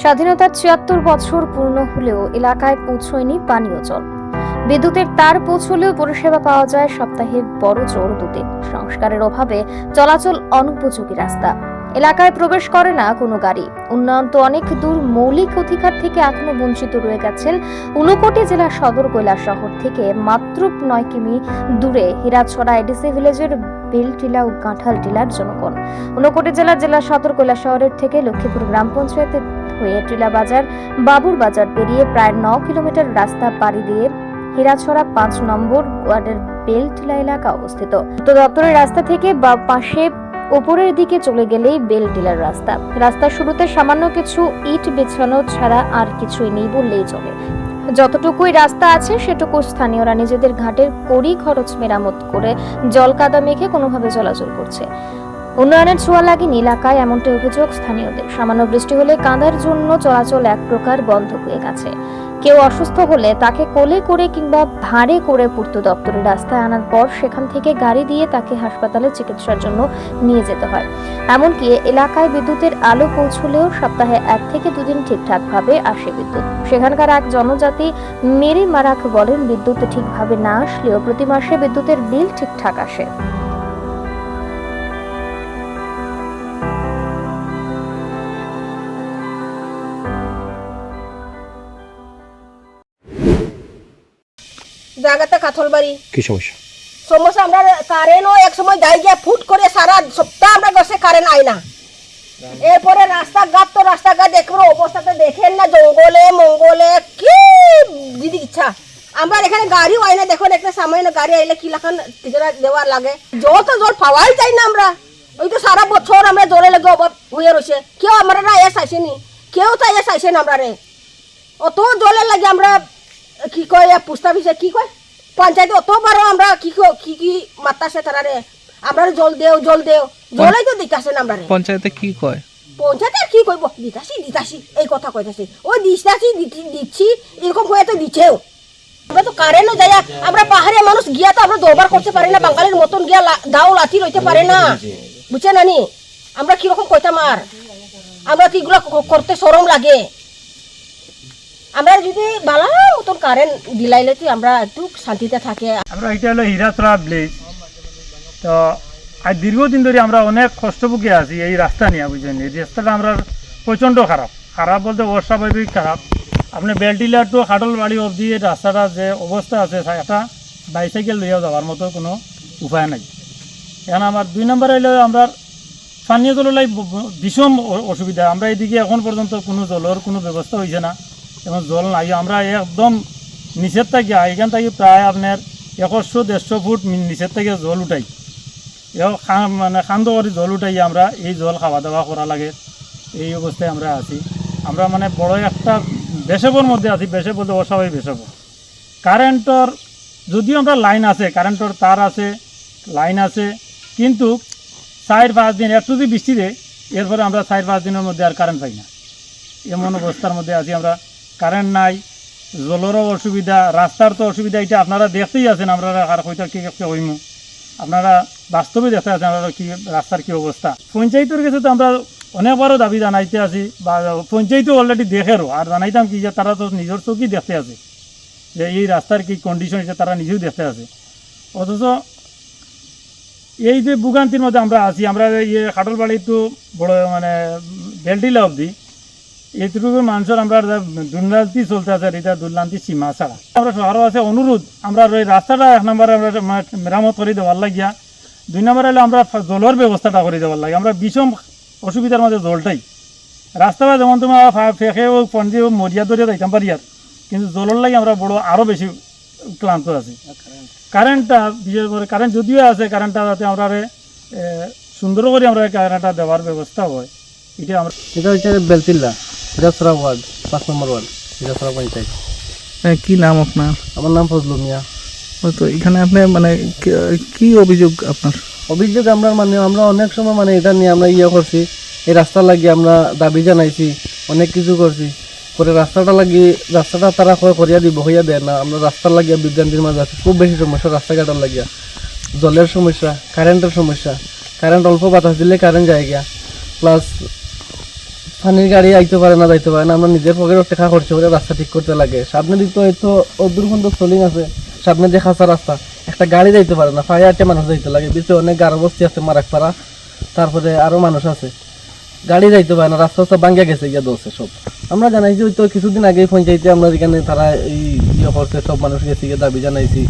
স্বাধীনতার ছিয়াত্তর বছর পূর্ণ হলেও এলাকায় পৌঁছয়নি পানীয় জল। বিদ্যুতের তার পৌঁছলেও পরিষেবা পাওয়া যায় সপ্তাহে বড় জোর দুতে সংস্কারের অভাবে চলাচল অনুপযোগী রাস্তা। এলাকায় প্রবেশ করে না কোনো গাড়ি। উন্নয়ন তো অনেক দূর, মৌলিক অধিকার থেকে এখনও বঞ্চিত রয়ে গেছেন ঊনকোটি জেলার সদর কৈলাস শহর থেকে মাত্র নয় কিমি দূরে হীরাছড়া এডিসি ভিলেজের বেলটিলা ও কাঁঠাল টিলার জনগণ। ঊনকোটি জেলার জেলা সদর কৈলাস শহরের থেকে লক্ষ্মীপুর গ্রাম পঞ্চায়েতের হয়ে টিলা বাজার বাবুর বাজার পেরিয়ে প্রায় ন কিলোমিটার রাস্তা পাড়ি দিয়ে হীরাছড়া পাঁচ নম্বর ওয়ার্ডের বেলটিলা এলাকা অবস্থিত। তো দপ্তরের রাস্তা থেকে বা পাশে উপরের দিকে চলে গেলেই বেলটিলার রাস্তা। রাস্তার শুরুতে সামান্য কিছু ইট বিছানো ছাড়া আর কিছুই নেই বললেই চলে। যতটুকুই রাস্তা আছে, সেটুকু স্থানীয়রা নিজেদের ঘাটের কড়ি খরচ মেরামত করে জল কাদা মেখে কোনোভাবে চলাচল করছে। উন্নয়নের ছোঁয়া লাগেনি এলাকায় এমনটাই অভিযোগ স্থানীয়দের। সামান্য বৃষ্টি হলে কাঁদার জন্য চলাচল এক প্রকার বন্ধ হয়ে গেছে। কেউ অসুস্থ হলে তাকে কোলে করে কিংবা ভাঁড়ে করে পূর্ত দপ্তরের রাস্তায় আনার পর সেখান থেকে গাড়ি দিয়ে তাকে হাসপাতালে চিকিৎসার জন্য নিয়ে যেতে হয়। এমনকি এলাকায় বিদ্যুতের আলো পৌঁছলেও সপ্তাহে এক থেকে দুদিন ঠিকঠাকভাবে আসে বিদ্যুৎ। সেখানকার এক জনজাতি মেরি মারাক বলেন, বিদ্যুৎ ঠিকভাবে না আসলেও প্রতি মাসে বিদ্যুতের বিল ঠিকঠাক আসে। জায়গাতে কাথল বাড়ি। কি সমস্যা? সমস্যা আমরা কারেন্টও এক সময় যাই গিয়ে ফুট করে সারা সপ্তাহ আমরা গেছে কারেন্ট আই না। এরপরে রাস্তাঘাট তো রাস্তাঘাট দেখব অবস্থাতে দেখেন না জঙ্গলে মঙ্গলে কি দিদি ইচ্ছা। আমরা এখানে গাড়িও আই না দেখুন একটা সামান্য গাড়ি আইলে কি লাখান দেওয়ার লাগে। জল তো জল পাওয়াই যায় না আমরা ওই তো সারা বছর আমরা জলে লেগে অভাব হয়ে রয়েছে। কেউ আমরা এস আইসেনি কেউ তো এস আইসেন আমরা রে। অত জলের লাগে আমরা কি কয় পুস্তা বিষে কি কয়? পঞ্চায়েতে অতবারও আমরা কি ক- কি মাতাছে তারা রে আমরা জল দেও জল দেও। জলেই তো দিতাছে না আমরা পঞ্চায়েতে কি কয়? পঞ্চায়েতে কি কইব? দিতাছি দিতাছি এই কথা কইতাছি। ওই দিতাছি দিতি- দিচ্ছি এরকম হয়ে তো দিচ্ছেও আমরা তো কারেন্টও যাই আমরা পাহাড়ে মানুষ গিয়া তো আমরা দরবার করতে পারি না বাঙালির মতন গিয়া দাও লাঠি রইতে পারে না। বুঝছে নানি আমরা কীরকম কইতাম আর? আমরা তো এগুলো করতে সরম লাগে। আমরা যদি ভালো মতন কারেন্ট দিলাইলে তো আমরা একটু শান্তিতে থাকে। আমরা এটা হলো হীরাছড়া ব্লেজ তো আজ দীর্ঘদিন ধরে আমরা অনেক কষ্ট ভুগে আছি এই রাস্তা নিয়ে, বুঝলেন? এই রাস্তাটা আমরা প্রচণ্ড খারাপ। খারাপ বলতে অস্বাভাবিক খারাপ। আপনি বেলটিলা টু খাটল বাড়ি অবধি এই রাস্তাটা যে অবস্থা আছে তা একটা বাইসাইকেল লইয়া যাওয়ার মতো কোনো উপায় নাই। এখন আমার দুই নম্বর হইলে আমরা পানীয় জলের লাই ভীষণ অসুবিধা। আমরা এদিকে এখন পর্যন্ত কোনো জলের কোনো ব্যবস্থা হয়েছে না এবং জল নাই। আমরা একদম নিচের থেকে এখান থেকে প্রায় আপনার একশো, দেড়শো ফুট নিচের থেকে জল উঠাই। মানে খান্দ করে জল উঠাই আমরা, এই জল খাওয়া দাওয়া করা লাগে, এই অবস্থায় আমরা আছি। আমরা মানে বড় একটা বেসবর মধ্যে আছি বেসব বলতে অস্বাভাবিক বেসব কারেন্টর, যদিও আমরা লাইন আছে, কারেন্টর তার আছে, লাইন আছে, কিন্তু চার পাঁচ দিন, একটু যদি বৃষ্টি দেয় এরপরে আমরা চার পাঁচ দিনের মধ্যে আর কারেন্ট পাই না। এমন অবস্থার মধ্যে আছি আমরা। কারেন্ট নাই জলেরও অসুবিধা, রাস্তার তো অসুবিধা, এটা আপনারা দেখতেই আছেন, আমরা আর হয়তো কি একটা হইমু। আপনারা বাস্তবে দেখতে আছেন আপনারা কি, রাস্তার কি অবস্থা। পঞ্চায়েতের কাছে তো আমরা অনেকবারও দাবি জানাইতে আছি, বা পঞ্চায়েতও অলরেডি দেখেরও, আর জানাইতাম কি যে তারা তো নিজের চোখই দেখতে আছে, যে এই রাস্তার কি কন্ডিশন এটা তারা নিজেও দেখতে আছে। অথচ এই যে ভোগান্তির মধ্যে আমরা আছি, আমরা ইয়ে খাটলবাড়ি তো বড় মানে বেলটিলা অবধি এইটুকু মানুষের আমরা দুর্নান্তি চলতে আছে এটা দুর্নান্তি সীমা ছাড়া। আমরা শহরও আছে অনুরোধ, আমরা ওই রাস্তাটা এক নম্বরে আমরা মেরামত করে দেওয়ার লাগিয়া, দুই নম্বরে হলো আমরা জলের ব্যবস্থাটা করে দেওয়ার লাগে আমরা বিষম অসুবিধার মধ্যে জলটাই। রাস্তাটা যেমন তোমার ফেঁকে ও পঞ্জি ও মরিয়া ধরে যাইতাম পারি আর। কিন্তু জলের লাগে আমরা বড় আরও বেশি ক্লান্ত আছি। কারেন্টটা, বিশেষ করে কারেন্ট যদিও আছে, কারেন্টটা যাতে আমরা সুন্দর করে আমরা কারেন্টটা দেওয়ার ব্যবস্থা হয়, এটা আমরা এটা হচ্ছে বেলতিল্লা। হিরাসরা ওয়ার্ড পাঁচ নম্বর ওয়ার্ড হিরাসরা পঞ্চায়েত। হ্যাঁ, কি নাম আপনার? আমার নাম ফজলু মিয়া। ও তো এখানে আপনি মানে কি- অভিযোগ আপনার? অভিযোগ আমরা মানে আমরা অনেক সময় মানে এটা নিয়ে আমরা ইয়ে করছি। এই রাস্তা লাগিয়ে আমরা দাবি জানাইছি অনেক কিছু করছি। পরে রাস্তাটা লাগিয়ে রাস্তাটা তারা করিয়া দিব হইয়া দেয় না। আমরা রাস্তা লাগিয়া বিভ্রান্তির মাঝে আছি। খুব বেশি সমস্যা রাস্তাঘাটের লাগিয়া। জলের সমস্যা কারেন্টের সমস্যা। কারেন্ট অল্প বাতাস দিলে কারেন্ট যায় গিয়া। প্লাস পানির গাড়ি আইতে পারে না, যাইতে পারে না, আমরা নিজের পকেটে টাকা খরচ করে রাস্তা ঠিক করতে লাগে। সামনে দিক তো হয়তো অদূর পর্যন্ত সোলিং আছে, সামনে যে খাঁচা রাস্তা, একটা গাড়ি যাইতে পারে না, ফায়ার আটে মানুষ যাইতে লাগে বিচে অনেক গারো বস্তি আছে মারাকপাড়া, তারপরে আরও মানুষ আছে। গাড়ি যাইতে পারে না, রাস্তা রাস্তা ভাঙ্গা গেছে, গিয়া দোষে সব। আমরা জানাইছি, ওই তো কিছুদিন আগেই পঞ্চায়েতে আমরা এখানে তারা এই ইয়ে করছে, সব মানুষ গেছে, গিয়ে দাবি জানাইছি,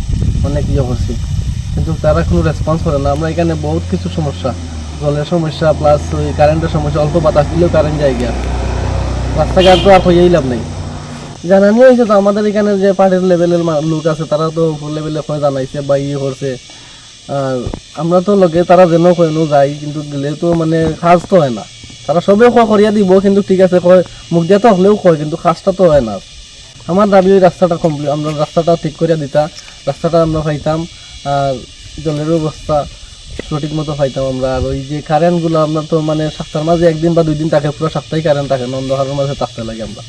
অনেক ইয়ে করছি। কিন্তু তারা কোনো রেসপন্স করে না, আমরা এখানে বহুত কিছু সমস্যা। জলের সমস্যা প্লাস ওই কারেন্টের সমস্যা, অল্প বাতাস দিলেও কারেন্ট যায় গিয়া। রাস্তাঘাট তো আর হইয়াই লাভ নেই। জানানি হয়েছে তো আমাদের এখানে যে পার্টির লেভেলের লোক আছে, তারা তো উপর লেভেলে ওখানে জানাইছে, বা ইয়ে করছে। আর আমরা তো লগে তারা যেন কেন যাই কিন্তু গেলে তো মানে কাজ তো হয় না। তারা সবে কয় করিয়া দিব, কিন্তু ঠিক আছে, কয়, মুখ দিয়া তো হলেও কয়, কিন্তু কাজটা তো হয় না। আমার দাবি ওই রাস্তাটা কমপ্লিট আমরা রাস্তাটা ঠিক করিয়া দিতা, রাস্তাটা আমরা পাইতাম, আর জলের ব্যবস্থা সঠিক মতো পাইতাম আমরা। আর ওই যে কারেন্টগুলো আমরা তো মানে সপ্তাহের মাঝে একদিন বা দুই দিন থাকে, পুরো সপ্তাহে কারেন্ট থাকে নন্দহারের মাঝে থাকতে লাগে আমরা।